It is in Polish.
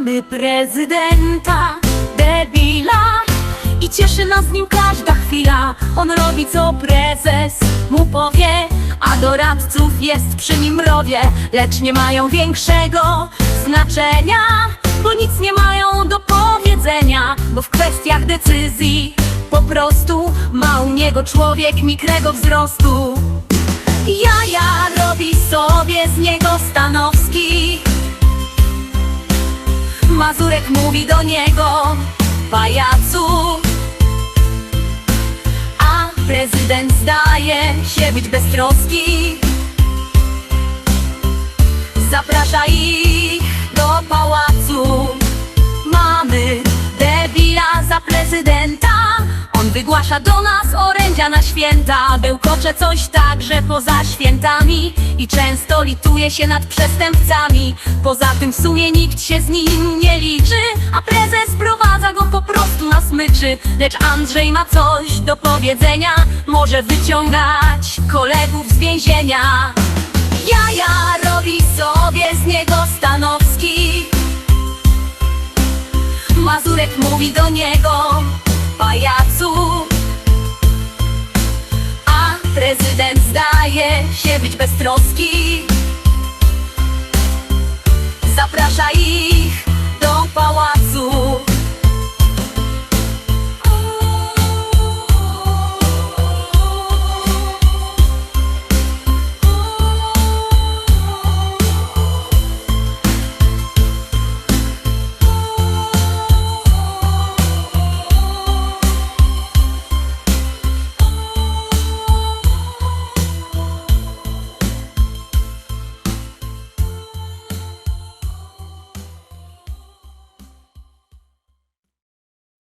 Mamy prezydenta, debila. I cieszy nas nim każda chwila. On robi co prezes mu powie A doradców jest przy nim rowie. Lecz nie mają większego znaczenia Bo nic nie mają do powiedzenia. Bo w kwestiach decyzji Po prostu ma u niego człowiek mikrego wzrostu. Jaja robi sobie z niego Stanowski Mazurek mówi do niego Pajacu. A prezydent zdaje się być beztroski Zaprasza ich do pałacu. Mamy debila za prezydenta wygłasza do nas orędzia na święta Bełkocze coś także poza świętami. I często lituje się nad przestępcami. Poza tym w sumie nikt się z nim nie liczy A prezes prowadza go po prostu na smyczy. Lecz Andrzej ma coś do powiedzenia Może wyciągać kolegów z więzienia. Jaja robi sobie z niego Stanowski. Mazurek mówi do niego Pajacu. A prezydent zdaje się być beztroski Zaprasza ich